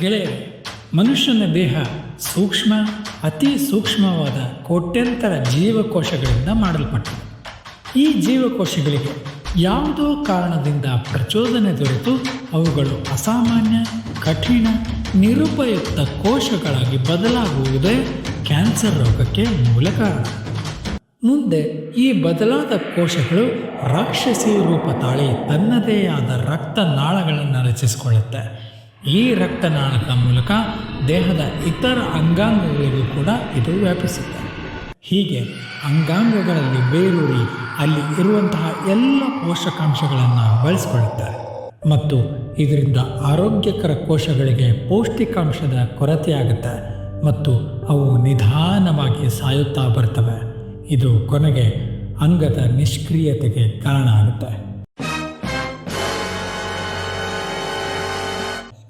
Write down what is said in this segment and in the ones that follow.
ಗೆಳೆಯರೆ, ಮನುಷ್ಯನ ದೇಹ ಸೂಕ್ಷ್ಮ, ಅತಿ ಸೂಕ್ಷ್ಮವಾದ ಕೋಟ್ಯಂತರ ಜೀವಕೋಶಗಳಿಂದ ಮಾಡಲ್ಪಟ್ಟಿದೆ. ಈ ಜೀವಕೋಶಗಳಿಗೆ ಯಾವುದೋ ಕಾರಣದಿಂದ ಪ್ರಚೋದನೆ ದೊರೆತು ಅವುಗಳು ಅಸಾಮಾನ್ಯ, ಕಠಿಣ, ನಿರುಪಯುಕ್ತ ಕೋಶಗಳಾಗಿ ಬದಲಾಗುವುದೇ ಕ್ಯಾನ್ಸರ್ ರೋಗಕ್ಕೆ ಮೂಲ ಕಾರಣ. ಮುಂದೆ ಈ ಬದಲಾದ ಕೋಶಗಳು ರಾಕ್ಷಸಿ ರೂಪ ತಾಳಿ ತನ್ನದೇ ಆದ ರಕ್ತ ನಾಳಗಳನ್ನು ರಚಿಸಿಕೊಳ್ಳುತ್ತೆ. ಈ ರಕ್ತನಾಳದ ಮೂಲಕ ದೇಹದ ಇತರ ಅಂಗಾಂಗಗಳಿಗೂ ಕೂಡ ಇದು ವ್ಯಾಪಿಸುತ್ತೆ. ಹೀಗೆ ಅಂಗಾಂಗಗಳಲ್ಲಿ ಬೇರೂರಿ ಅಲ್ಲಿ ಇರುವಂತಹ ಎಲ್ಲ ಪೋಷಕಾಂಶಗಳನ್ನು ಬಳಸಿಕೊಳ್ಳುತ್ತಾರೆ. ಮತ್ತು ಇದರಿಂದ ಆರೋಗ್ಯಕರ ಕೋಶಗಳಿಗೆ ಪೌಷ್ಟಿಕಾಂಶದ ಕೊರತೆಯಾಗುತ್ತೆ ಮತ್ತು ಅವು ನಿಧಾನವಾಗಿ ಸಾಯುತ್ತಾ ಬರ್ತವೆ. ಇದು ಕೊನೆಗೆ ಅಂಗದ ನಿಷ್ಕ್ರಿಯತೆಗೆ ಕಾರಣ ಆಗುತ್ತೆ.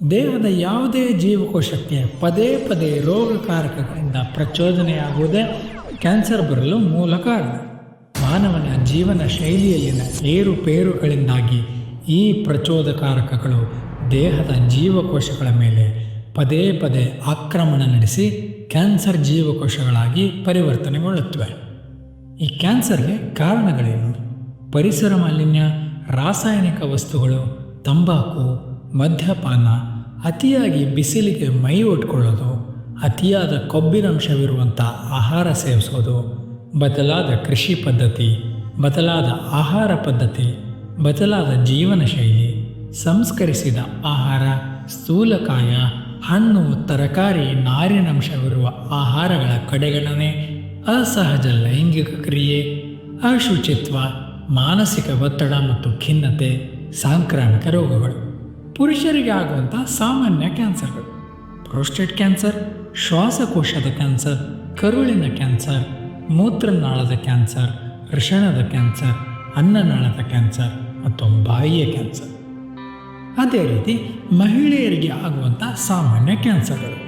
ದೇಹದ ಯಾವುದೇ ಜೀವಕೋಶಕ್ಕೆ ಪದೇ ಪದೇ ರೋಗಕಾರಕಗಳಿಂದ ಪ್ರಚೋದನೆಯಾಗುವುದೇ ಕ್ಯಾನ್ಸರ್ ಬರಲು ಮೂಲ ಕಾರಣ. ಮಾನವನ ಜೀವನ ಶೈಲಿಯಲ್ಲಿನ ಏರುಪೇರುಗಳಿಂದಾಗಿ ಈ ಪ್ರಚೋದಕಾರಕಗಳು ದೇಹದ ಜೀವಕೋಶಗಳ ಮೇಲೆ ಪದೇ ಪದೇ ಆಕ್ರಮಣ ನಡೆಸಿ ಕ್ಯಾನ್ಸರ್ ಜೀವಕೋಶಗಳಾಗಿ ಪರಿವರ್ತನೆಗೊಳ್ಳುತ್ತವೆ. ಈ ಕ್ಯಾನ್ಸರ್ಗೆ ಕಾರಣಗಳೇನು? ಪರಿಸರ ಮಾಲಿನ್ಯ, ರಾಸಾಯನಿಕ ವಸ್ತುಗಳು, ತಂಬಾಕು, ಮದ್ಯಪಾನ ಅತಿಯಾಗಿ ಬಿಸಿಲಿಗೆ ಮೈ ಒಟ್ಕೊಳ್ಳೋದು ಅತಿಯಾದ ಕೊಬ್ಬಿನಂಶವಿರುವಂಥ ಆಹಾರ ಸೇವಿಸೋದು, ಬದಲಾದ ಕೃಷಿ ಪದ್ಧತಿ, ಬದಲಾದ ಆಹಾರ ಪದ್ಧತಿ, ಬದಲಾದ ಜೀವನ ಶೈಲಿ ಸಂಸ್ಕರಿಸಿದ ಆಹಾರ, ಸ್ಥೂಲಕಾಯ, ಹಣ್ಣು, ತರಕಾರಿ, ನಾರಿನಂಶವಿರುವ ಆಹಾರಗಳ ಕಡೆಗಣನೆ, ಅಸಹಜ ಲೈಂಗಿಕ ಕ್ರಿಯೆ, ಅಶುಚಿತ್ವ, ಮಾನಸಿಕ ಒತ್ತಡ ಮತ್ತು ಖಿನ್ನತೆ, ಸಾಂಕ್ರಾಮಿಕ ರೋಗಗಳು. ಪುರುಷರಿಗೆ ಆಗುವಂಥ ಸಾಮಾನ್ಯ ಕ್ಯಾನ್ಸರ್ಗಳು ಪ್ರೋಸ್ಟೇಟ್ ಕ್ಯಾನ್ಸರ್, ಶ್ವಾಸಕೋಶದ ಕ್ಯಾನ್ಸರ್, ಕರುಳಿನ ಕ್ಯಾನ್ಸರ್, ಮೂತ್ರನಾಳದ ಕ್ಯಾನ್ಸರ್ ವೃಷಣದ ಕ್ಯಾನ್ಸರ್, ಅನ್ನನಾಳದ ಕ್ಯಾನ್ಸರ್ ಮತ್ತು ಬಾಯಿಯ ಕ್ಯಾನ್ಸರ್. ಅದೇ ರೀತಿ ಮಹಿಳೆಯರಿಗೆ ಆಗುವಂಥ ಸಾಮಾನ್ಯ ಕ್ಯಾನ್ಸರ್ಗಳು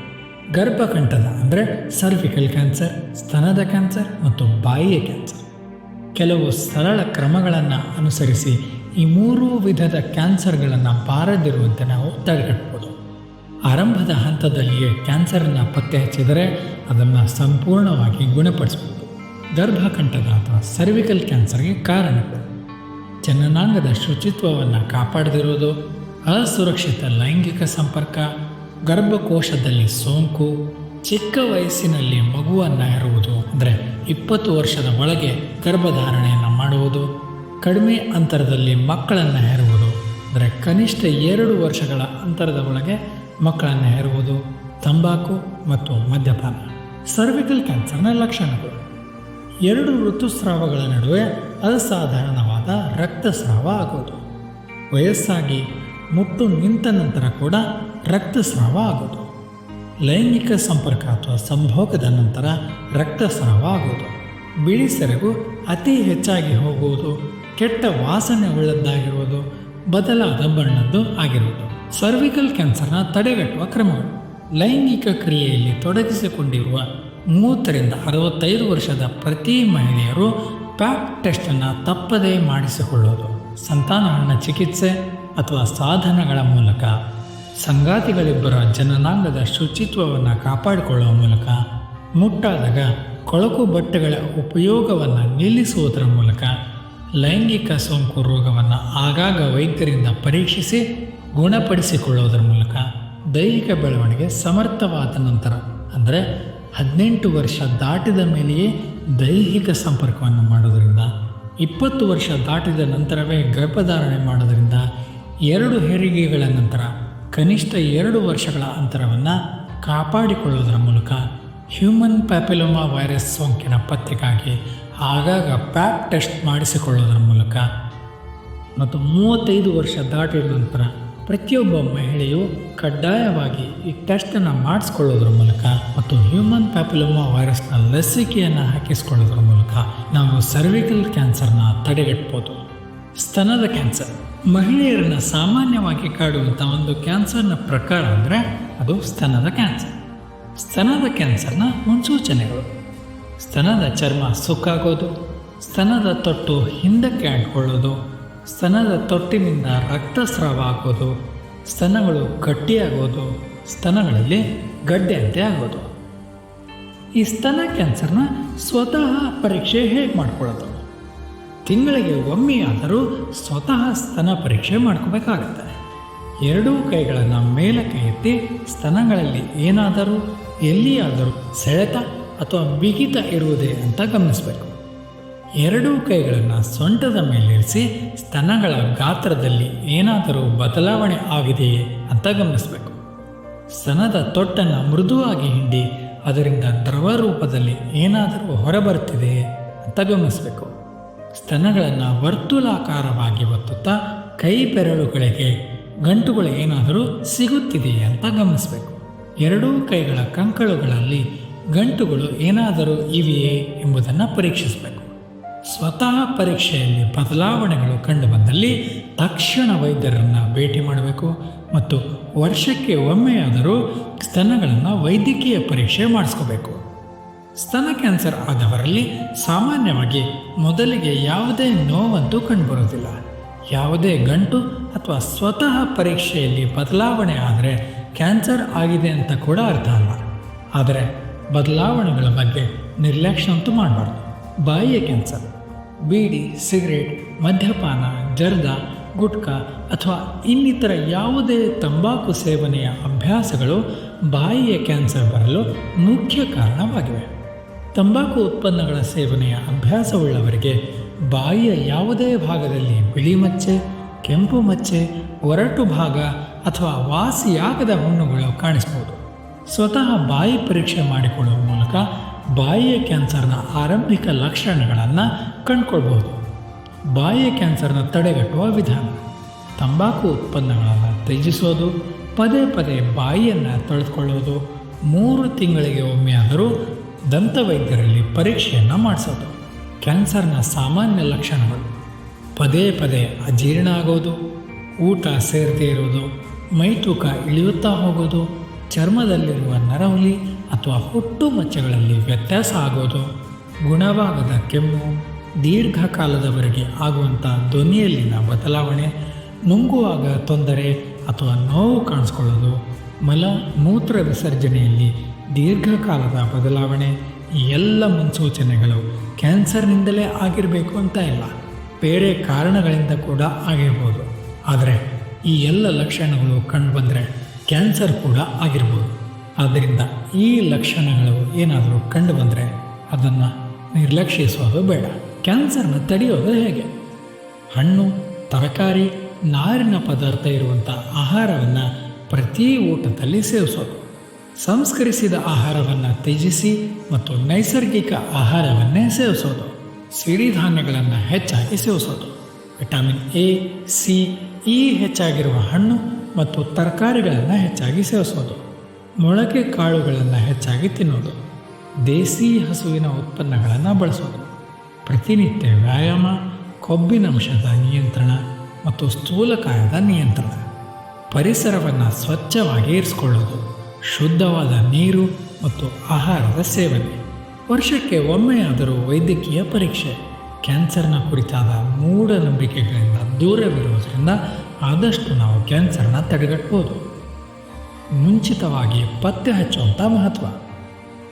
ಗರ್ಭಕಂಠದ ಅಂದರೆ ಸರ್ವಿಕಲ್ ಕ್ಯಾನ್ಸರ್ ಸ್ತನದ ಕ್ಯಾನ್ಸರ್ ಮತ್ತು ಬಾಯಿಯ ಕ್ಯಾನ್ಸರ್. ಕೆಲವು ಸರಳ ಕ್ರಮಗಳನ್ನು ಅನುಸರಿಸಿ ಈ ಮೂರೂ ವಿಧದ ಕ್ಯಾನ್ಸರ್ಗಳನ್ನು ಪಾರದಿರುವಂತೆ ನಾವು ತಡೆಗಟ್ಬೋದು. ಆರಂಭದ ಹಂತದಲ್ಲಿಯೇ ಕ್ಯಾನ್ಸರನ್ನು ಪತ್ತೆ ಹಚ್ಚಿದರೆ ಅದನ್ನು ಸಂಪೂರ್ಣವಾಗಿ ಗುಣಪಡಿಸ್ಬೋದು. ಗರ್ಭಕಂಠದ ಅಥವಾ ಸರ್ವಿಕಲ್ ಕ್ಯಾನ್ಸರ್ಗೆ ಕಾರಣ ಜನನಾಂಗದ ಶುಚಿತ್ವವನ್ನು ಕಾಪಾಡದಿರುವುದು, ಅಸುರಕ್ಷಿತ ಲೈಂಗಿಕ ಸಂಪರ್ಕ, ಗರ್ಭಕೋಶದಲ್ಲಿ ಸೋಂಕು, ಚಿಕ್ಕ ವಯಸ್ಸಿನಲ್ಲಿ ಮಗುವನ್ನು ಇರುವುದು ಅಂದರೆ ಇಪ್ಪತ್ತು ವರ್ಷದ ಒಳಗೆ ಗರ್ಭಧಾರಣೆಯನ್ನು ಮಾಡುವುದು. ಕಡಿಮೆ ಅಂತರದಲ್ಲಿ ಮಕ್ಕಳನ್ನು ಹೆರುವುದು. ಅಂದರೆ ಕನಿಷ್ಠ ಎರಡು ವರ್ಷಗಳ ಅಂತರದ ಒಳಗೆ ಮಕ್ಕಳನ್ನು ಹೆರುವುದು, ತಂಬಾಕು ಮತ್ತು ಮದ್ಯಪಾನ. ಸರ್ವಿಕಲ್ ಕ್ಯಾನ್ಸರ್ನ ಲಕ್ಷಣಗಳು. ಎರಡು ಋತುಸ್ರಾವಗಳ ನಡುವೆ ಅಸಾಧಾರಣವಾದ ರಕ್ತಸ್ರಾವ ಆಗೋದು. ವಯಸ್ಸಾಗಿ ಮುಟ್ಟು ನಿಂತ ನಂತರ ಕೂಡ ರಕ್ತಸ್ರಾವ ಆಗೋದು. ಲೈಂಗಿಕ ಸಂಪರ್ಕ ಅಥವಾ ಸಂಭೋಗದ ನಂತರ ರಕ್ತಸ್ರಾವ ಆಗೋದು. ಬಿಳಿ ಸೆರಗು ಅತಿ ಹೆಚ್ಚಾಗಿ ಹೋಗುವುದು. ಕೆಟ್ಟ ವಾಸನೆ ಉಳ್ಳದ್ದಾಗಿರುವುದು ಬದಲಾದ ಬಣ್ಣದ್ದು ಆಗಿರುವುದು. ಸರ್ವಿಕಲ್ ಕ್ಯಾನ್ಸರ್ನ ತಡೆಗಟ್ಟುವ ಕ್ರಮಗಳು. ಲೈಂಗಿಕ ಕ್ರಿಯೆಯಲ್ಲಿ ತೊಡಗಿಸಿಕೊಂಡಿರುವ ಮೂವತ್ತರಿಂದ ಅರವತ್ತೈದು ವರ್ಷದ ಪ್ರತಿ ಮಹಿಳೆಯರು ಪ್ಯಾಕ್ ಟೆಸ್ಟನ್ನು ತಪ್ಪದೇ ಮಾಡಿಸಿಕೊಳ್ಳೋದು. ಸಂತಾನಹರಣ ಚಿಕಿತ್ಸೆ ಅಥವಾ ಸಾಧನಗಳ ಮೂಲಕ ಸಂಗಾತಿಗಳಿಬ್ಬರ ಜನನಾಂಗದ ಶುಚಿತ್ವವನ್ನು ಕಾಪಾಡಿಕೊಳ್ಳುವ ಮೂಲಕ ಮುಟ್ಟಾದಾಗ ಕೊಳಕು ಬಟ್ಟೆಗಳ ಉಪಯೋಗವನ್ನು ನಿಲ್ಲಿಸುವುದರ ಮೂಲಕ ಲೈಂಗಿಕ ಸೋಂಕು ರೋಗವನ್ನು ಆಗಾಗ ವೈದ್ಯರಿಂದ ಪರೀಕ್ಷಿಸಿ ಗುಣಪಡಿಸಿಕೊಳ್ಳುವುದರ ಮೂಲಕ ದೈಹಿಕ ಬೆಳವಣಿಗೆ ಸಮರ್ಥವಾದ ನಂತರ, ಅಂದರೆ ಹದಿನೆಂಟು ವರ್ಷ ದಾಟಿದ ಮೇಲೆಯೇ ದೈಹಿಕ ಸಂಪರ್ಕವನ್ನು ಮಾಡೋದರಿಂದ ಇಪ್ಪತ್ತು ವರ್ಷ ದಾಟಿದ ನಂತರವೇ ಗರ್ಭಧಾರಣೆ ಮಾಡೋದರಿಂದ ಎರಡು ಹೆರಿಗೆಗಳ ನಂತರ ಕನಿಷ್ಠ ಎರಡು ವರ್ಷಗಳ ಅಂತರವನ್ನು ಕಾಪಾಡಿಕೊಳ್ಳುವುದರ ಮೂಲಕ ಹ್ಯೂಮನ್ ಪ್ಯಾಪಿಲೋಮಾ ವೈರಸ್ ಸೋಂಕಿನ ಪತ್ತೆಗಾಗಿ ಆಗಾಗ ಪ್ಯಾಪ್ ಟೆಸ್ಟ್ ಮಾಡಿಸಿಕೊಳ್ಳೋದ್ರ ಮೂಲಕ ಮತ್ತು ಮೂವತ್ತೈದು ವರ್ಷ ದಾಟಿದ ನಂತರ ಪ್ರತಿಯೊಬ್ಬ ಮಹಿಳೆಯು ಕಡ್ಡಾಯವಾಗಿ ಈ ಟೆಸ್ಟನ್ನು ಮಾಡಿಸ್ಕೊಳ್ಳೋದ್ರ ಮೂಲಕ ಮತ್ತು ಹ್ಯೂಮನ್ ಪ್ಯಾಪಿಲೋಮಾ ವೈರಸ್ನ ಲಸಿಕೆಯನ್ನು ಹಾಕಿಸ್ಕೊಳ್ಳೋದ್ರ ಮೂಲಕ ನಾವು ಸರ್ವಿಕಲ್ ಕ್ಯಾನ್ಸರ್ನ ತಡೆಗಟ್ಬೋದು. ಸ್ತನದ ಕ್ಯಾನ್ಸರ್ ಮಹಿಳೆಯರನ್ನು ಸಾಮಾನ್ಯವಾಗಿ ಕಾಡುವಂಥ ಒಂದು ಕ್ಯಾನ್ಸರ್ನ ಪ್ರಕಾರ ಅಂದರೆ ಅದು ಸ್ತನದ ಕ್ಯಾನ್ಸರ್ ಸ್ತನದ ಕ್ಯಾನ್ಸರ್ನ ಮುನ್ಸೂಚನೆಗಳು. ಸ್ತನದ ಚರ್ಮ ಸುಕ್ಕಾಗೋದು, ಸ್ತನದ ತೊಟ್ಟು ಹಿಂದಕ್ಕೆ ಅಂಟ್ಕೊಳ್ಳೋದು, ಸ್ತನದ ತೊಟ್ಟಿನಿಂದ ರಕ್ತಸ್ರಾವ ಆಗೋದು ಸ್ತನಗಳು ಗಟ್ಟಿಯಾಗೋದು, ಸ್ತನಗಳಲ್ಲಿ ಗಡ್ಡೆಯಂತೆ ಆಗೋದು. ಈ ಸ್ತನ ಕ್ಯಾನ್ಸರ್ನ ಸ್ವತಃ ಪರೀಕ್ಷೆ ಹೇಗೆ ಮಾಡ್ಕೊಳ್ಳೋದು? ತಿಂಗಳಿಗೆ ಒಮ್ಮೆಯಾದರೂ ಸ್ವತಃ ಸ್ತನ ಪರೀಕ್ಷೆ ಮಾಡ್ಕೋಬೇಕಾಗತ್ತೆ. ಎರಡೂ ಕೈಗಳನ್ನು ಮೇಲಕ್ಕೆ ಎತ್ತಿ ಸ್ತನಗಳಲ್ಲಿ ಏನಾದರೂ ಎಲ್ಲಿಯಾದರೂ ಸೆಳೆತ ಅಥವಾ ಬಿಗಿತ ಇರುವುದೇ ಅಂತ ಗಮನಿಸಬೇಕು. ಎರಡೂ ಕೈಗಳನ್ನು ಸೊಂಟದ ಮೇಲಿರಿಸಿ ಸ್ತನಗಳ ಗಾತ್ರದಲ್ಲಿ ಏನಾದರೂ ಬದಲಾವಣೆ ಆಗಿದೆಯೇ ಅಂತ ಗಮನಿಸಬೇಕು. ಸ್ತನದ ತೊಟ್ಟನ್ನು ಮೃದುವಾಗಿ ಹಿಂಡಿ ಅದರಿಂದ ದ್ರವ ರೂಪದಲ್ಲಿ ಏನಾದರೂ ಹೊರಬರ್ತಿದೆಯೇ ಅಂತ ಗಮನಿಸಬೇಕು. ಸ್ತನಗಳನ್ನು ವರ್ತುಲಾಕಾರವಾಗಿ ಒತ್ತುತ್ತಾ ಕೈ ಬೆರಳುಗಳಿಗೆ ಗಂಟುಗಳು ಏನಾದರೂ ಸಿಗುತ್ತಿದೆಯೇ ಅಂತ ಗಮನಿಸಬೇಕು. ಎರಡೂ ಕೈಗಳ ಕಂಕಳುಗಳಲ್ಲಿ ಗಂಟುಗಳು ಏನಾದರೂ ಇವೆಯೇ ಎಂಬುದನ್ನು ಪರೀಕ್ಷಿಸಬೇಕು. ಸ್ವತಃ ಪರೀಕ್ಷೆಯಲ್ಲಿ ಬದಲಾವಣೆಗಳು ಕಂಡುಬಂದಲ್ಲಿ ತಕ್ಷಣ ವೈದ್ಯರನ್ನು ಭೇಟಿ ಮಾಡಬೇಕು ಮತ್ತು ವರ್ಷಕ್ಕೆ ಒಮ್ಮೆಯಾದರೂ ಸ್ತನಗಳನ್ನು ವೈದ್ಯಕೀಯ ಪರೀಕ್ಷೆ ಮಾಡಿಸ್ಕೋಬೇಕು. ಸ್ತನ ಕ್ಯಾನ್ಸರ್ ಆದವರಲ್ಲಿ ಸಾಮಾನ್ಯವಾಗಿ ಮೊದಲಿಗೆ ಯಾವುದೇ ನೋವಂತೂ ಕಂಡುಬರೋದಿಲ್ಲ ಯಾವುದೇ ಗಂಟು ಅಥವಾ ಸ್ವತಃ ಪರೀಕ್ಷೆಯಲ್ಲಿ ಬದಲಾವಣೆ ಆದರೆ ಕ್ಯಾನ್ಸರ್ ಆಗಿದೆ ಅಂತ ಕೂಡ ಅರ್ಥ ಅಲ್ಲ. ಆದರೆ ಬದಲಾವಣೆಗಳ ಬಗ್ಗೆ ನಿರ್ಲಕ್ಷ್ಯ ಅಂತೂ ಮಾಡಬಾರ್ದು. ಬಾಯಿಯ ಕ್ಯಾನ್ಸರ್, ಬೀಡಿ, ಸಿಗರೇಟ್, ಮದ್ಯಪಾನ, ಜರ್ದ, ಗುಟ್ಕಾ ಅಥವಾ ಇನ್ನಿತರ ಯಾವುದೇ ತಂಬಾಕು ಸೇವನೆಯ ಅಭ್ಯಾಸಗಳು ಬಾಯಿಯ ಕ್ಯಾನ್ಸರ್ ಬರಲು ಮುಖ್ಯ ಕಾರಣವಾಗಿವೆ. ತಂಬಾಕು ಉತ್ಪನ್ನಗಳ ಸೇವನೆಯ ಅಭ್ಯಾಸವುಳ್ಳವರಿಗೆ ಬಾಯಿಯ ಯಾವುದೇ ಭಾಗದಲ್ಲಿ ಬಿಳಿ ಮಚ್ಚೆ ಕೆಂಪು ಮಚ್ಚೆ, ಒರಟು ಭಾಗ ಅಥವಾ ವಾಸಿಯಾಗದ ಹುಣ್ಣುಗಳು ಕಾಣಿಸ್ಬೋದು ಸ್ವತಃ ಬಾಯಿ ಪರೀಕ್ಷೆ ಮಾಡಿಕೊಳ್ಳುವ ಮೂಲಕ ಬಾಯಿಯ ಕ್ಯಾನ್ಸರ್ನ ಆರಂಭಿಕ ಲಕ್ಷಣಗಳನ್ನು ಕಂಡುಕೊಳ್ಬಹುದು. ಬಾಯಿಯ ಕ್ಯಾನ್ಸರ್ನ ತಡೆಗಟ್ಟುವ ವಿಧಾನ. ತಂಬಾಕು ಉತ್ಪನ್ನಗಳನ್ನು ತ್ಯಜಿಸೋದು, ಪದೇ ಪದೇ ಬಾಯಿಯನ್ನು ತೊಳೆದುಕೊಳ್ಳೋದು, ಮೂರು ತಿಂಗಳಿಗೆ ಒಮ್ಮೆಯಾದರೂ ದಂತವೈದ್ಯರಲ್ಲಿ ಪರೀಕ್ಷೆಯನ್ನು ಮಾಡಿಸೋದು. ಕ್ಯಾನ್ಸರ್ನ ಸಾಮಾನ್ಯ ಲಕ್ಷಣಗಳು. ಪದೇ ಪದೇ ಅಜೀರ್ಣ ಆಗೋದು, ಊಟ ಸೇರದೇ ಇರೋದು, ಮೈತೂಕ ಇಳಿಯುತ್ತಾ ಹೋಗೋದು ಚರ್ಮದಲ್ಲಿರುವ ನರಹುಲಿ ಅಥವಾ ಹುಟ್ಟು ಮಚ್ಚೆಗಳಲ್ಲಿ ವ್ಯತ್ಯಾಸ ಆಗೋದು, ಗುಣವಾಗದ ಕೆಮ್ಮು, ದೀರ್ಘಕಾಲದವರೆಗೆ ಆಗುವಂಥ ಧ್ವನಿಯಲ್ಲಿನ ಬದಲಾವಣೆ, ನುಂಗುವಾಗ ತೊಂದರೆ ಅಥವಾ ನೋವು ಕಾಣಿಸ್ಕೊಳ್ಳೋದು, ಮಲ, ಮೂತ್ರ ವಿಸರ್ಜನೆಯಲ್ಲಿ ದೀರ್ಘಕಾಲದ ಬದಲಾವಣೆ ಈ ಎಲ್ಲ ಮುನ್ಸೂಚನೆಗಳು ಕ್ಯಾನ್ಸರ್ನಿಂದಲೇ ಆಗಿರಬೇಕು ಅಂತ ಇಲ್ಲ. ಬೇರೆ ಕಾರಣಗಳಿಂದ ಕೂಡ ಆಗಿರ್ಬೋದು. ಆದರೆ ಈ ಎಲ್ಲ ಲಕ್ಷಣಗಳು ಕಂಡುಬಂದರೆ ಕ್ಯಾನ್ಸರ್ ಕೂಡ ಆಗಿರ್ಬೋದು. ಆದ್ದರಿಂದ ಈ ಲಕ್ಷಣಗಳು ಏನಾದರೂ ಕಂಡು ಬಂದರೆ ಅದನ್ನು ನಿರ್ಲಕ್ಷಿಸೋದು ಬೇಡ. ಕ್ಯಾನ್ಸರ್ನ ತಡೆಯೋದು ಹೇಗೆ? ಹಣ್ಣು, ತರಕಾರಿ, ನಾರಿನ ಪದಾರ್ಥ ಇರುವಂಥ ಆಹಾರವನ್ನು ಪ್ರತಿ ಊಟದಲ್ಲಿ ಸೇವಿಸೋದು. ಸಂಸ್ಕರಿಸಿದ ಆಹಾರವನ್ನು ತ್ಯಜಿಸಿ ಮತ್ತು ನೈಸರ್ಗಿಕ ಆಹಾರವನ್ನೇ ಸೇವಿಸೋದು. ಸಿರಿಧಾನ್ಯಗಳನ್ನು ಹೆಚ್ಚಾಗಿ ಸೇವಿಸೋದು. ವಿಟಮಿನ್ ಎ, ಸಿ ಇ ಹೆಚ್ಚಾಗಿರುವ ಹಣ್ಣು ಮತ್ತು ತರಕಾರಿಗಳನ್ನು ಹೆಚ್ಚಾಗಿ ಸೇವಿಸೋದು. ಮೊಳಕೆ ಕಾಳುಗಳನ್ನು ಹೆಚ್ಚಾಗಿ ತಿನ್ನೋದು. ದೇಸಿ ಹಸುವಿನ ಉತ್ಪನ್ನಗಳನ್ನು ಬಳಸೋದು. ಪ್ರತಿನಿತ್ಯ ವ್ಯಾಯಾಮ ಕೊಬ್ಬಿನಂಶದ ನಿಯಂತ್ರಣ ಮತ್ತು ಸ್ಥೂಲಕಾಯದ ನಿಯಂತ್ರಣ. ಪರಿಸರವನ್ನು ಸ್ವಚ್ಛವಾಗಿ ಇರಿಸ್ಕೊಳ್ಳೋದು. ಶುದ್ಧವಾದ ನೀರು ಮತ್ತು ಆಹಾರದ ಸೇವನೆ. ವರ್ಷಕ್ಕೆ ಒಮ್ಮೆಯಾದರೂ ವೈದ್ಯಕೀಯ ಪರೀಕ್ಷೆ. ಕ್ಯಾನ್ಸರ್ನ ಕುರಿತಾದ ಮೂಢನಂಬಿಕೆಗಳಿಂದ ದೂರವಿರುವುದರಿಂದ ಆದಷ್ಟು ನಾವು ಕ್ಯಾನ್ಸರ್ನ ತಡೆಗಟ್ಟಬಹುದು ಮುಂಚಿತವಾಗಿ ಪತ್ತೆ ಹಚ್ಚುವಂಥ ಮಹತ್ವ.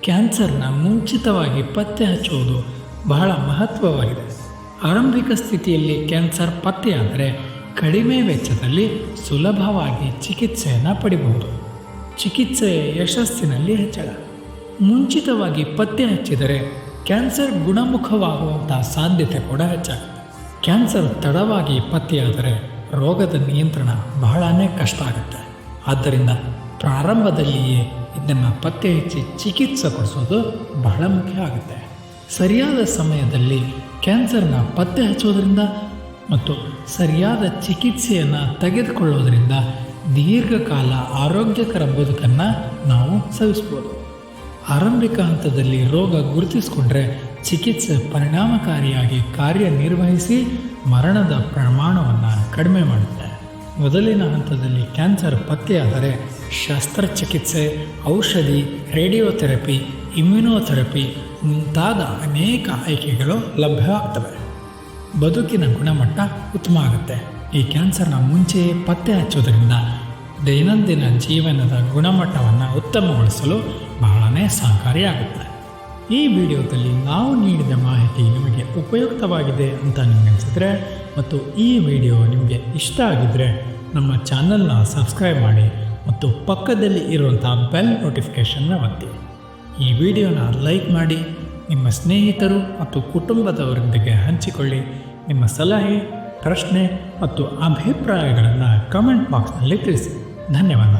ಕ್ಯಾನ್ಸರ್ನ ಮುಂಚಿತವಾಗಿ ಪತ್ತೆ ಹಚ್ಚುವುದು ಬಹಳ ಮಹತ್ವವಾಗಿದೆ. ಆರಂಭಿಕ ಸ್ಥಿತಿಯಲ್ಲಿ ಕ್ಯಾನ್ಸರ್ ಪತ್ತೆಯಾದರೆ ಕಡಿಮೆ ವೆಚ್ಚದಲ್ಲಿ ಸುಲಭವಾಗಿ ಚಿಕಿತ್ಸೆಯನ್ನು ಪಡಿಬಹುದು ಚಿಕಿತ್ಸೆಯ ಯಶಸ್ಸಿನಲ್ಲಿ ಹೆಚ್ಚಳ. ಮುಂಚಿತವಾಗಿ ಪತ್ತೆ ಹಚ್ಚಿದರೆ ಕ್ಯಾನ್ಸರ್ ಗುಣಮುಖವಾಗುವಂಥ ಸಾಧ್ಯತೆ ಕೂಡ ಹೆಚ್ಚಾಗುತ್ತೆ ಕ್ಯಾನ್ಸರ್ ತಡವಾಗಿ ಪತ್ತೆಯಾದರೆ ರೋಗದ ನಿಯಂತ್ರಣ ಬಹಳನೇ ಕಷ್ಟ ಆಗುತ್ತೆ. ಆದ್ದರಿಂದ ಪ್ರಾರಂಭದಲ್ಲಿಯೇ ಇದನ್ನು ಪತ್ತೆ ಹಚ್ಚಿ ಚಿಕಿತ್ಸೆ ಕೊಡಿಸೋದು ಬಹಳ ಮುಖ್ಯ ಆಗುತ್ತೆ. ಸರಿಯಾದ ಸಮಯದಲ್ಲಿ ಕ್ಯಾನ್ಸರ್ನ ಪತ್ತೆ ಹಚ್ಚೋದ್ರಿಂದ ಮತ್ತು ಸರಿಯಾದ ಚಿಕಿತ್ಸೆಯನ್ನು ತೆಗೆದುಕೊಳ್ಳೋದ್ರಿಂದ ದೀರ್ಘಕಾಲ ಆರೋಗ್ಯಕರ ಬದುಕನ್ನು ನಾವು ಸವಿಸ್ಬೋದು. ಆರಂಭಿಕ ಹಂತದಲ್ಲಿ ರೋಗ ಗುರುತಿಸಿಕೊಂಡ್ರೆ ಚಿಕಿತ್ಸೆ ಪರಿಣಾಮಕಾರಿಯಾಗಿ ಕಾರ್ಯನಿರ್ವಹಿಸಿ ಮರಣದ ಪ್ರಮಾಣವನ್ನು ಕಡಿಮೆ ಮಾಡುತ್ತೆ. ಮೊದಲಿನ ಹಂತದಲ್ಲಿ ಕ್ಯಾನ್ಸರ್ ಪತ್ತೆಯಾದರೆ ಶಸ್ತ್ರಚಿಕಿತ್ಸೆ, ಔಷಧಿ, ರೇಡಿಯೋಥೆರಪಿ, ಇಮ್ಯುನೋಥೆರಪಿ ಮುಂತಾದ ಅನೇಕ ಆಯ್ಕೆಗಳು ಲಭ್ಯ ಆಗ್ತವೆ. ಬದುಕಿನ ಗುಣಮಟ್ಟ ಉತ್ತಮ ಆಗುತ್ತೆ. ಈ ಕ್ಯಾನ್ಸರ್ನ ಮುಂಚೆಯೇ ಪತ್ತೆ ಹಚ್ಚೋದ್ರಿಂದ ದೈನಂದಿನ ಜೀವನದ ಗುಣಮಟ್ಟವನ್ನು ಉತ್ತಮಗೊಳಿಸಲು ಬಹಳನೇ ಸಹಕಾರಿಯಾಗುತ್ತೆ. ಈ ವಿಡಿಯೋದಲ್ಲಿ ನಾವು ನೀಡಿದ ಮಾಹಿತಿ ನಿಮಗೆ ಉಪಯುಕ್ತವಾಗಿದೆ ಅಂತ ನಿಮಗೆ ಅನಿಸಿದ್ರೆ ಮತ್ತು ಈ ವಿಡಿಯೋ ನಿಮಗೆ ಇಷ್ಟ ಆಗಿದ್ದರೆ ನಮ್ಮ ಚಾನಲ್ನ ಸಬ್ಸ್ಕ್ರೈಬ್ ಮಾಡಿ ಮತ್ತು ಪಕ್ಕದಲ್ಲಿ ಇರುವಂಥ ಬೆಲ್ ನೋಟಿಫಿಕೇಷನ್ನ ಒತ್ತಿ. ಈ ವಿಡಿಯೋನ ಲೈಕ್ ಮಾಡಿ, ನಿಮ್ಮ ಸ್ನೇಹಿತರು ಮತ್ತು ಕುಟುಂಬದವರೊಂದಿಗೆ ಹಂಚಿಕೊಳ್ಳಿ. ನಿಮ್ಮ ಸಲಹೆ, ಪ್ರಶ್ನೆ ಮತ್ತು ಅಭಿಪ್ರಾಯಗಳನ್ನು ಕಮೆಂಟ್ ಬಾಕ್ಸ್ನಲ್ಲಿ ತಿಳಿಸಿ. ಧನ್ಯವಾದ.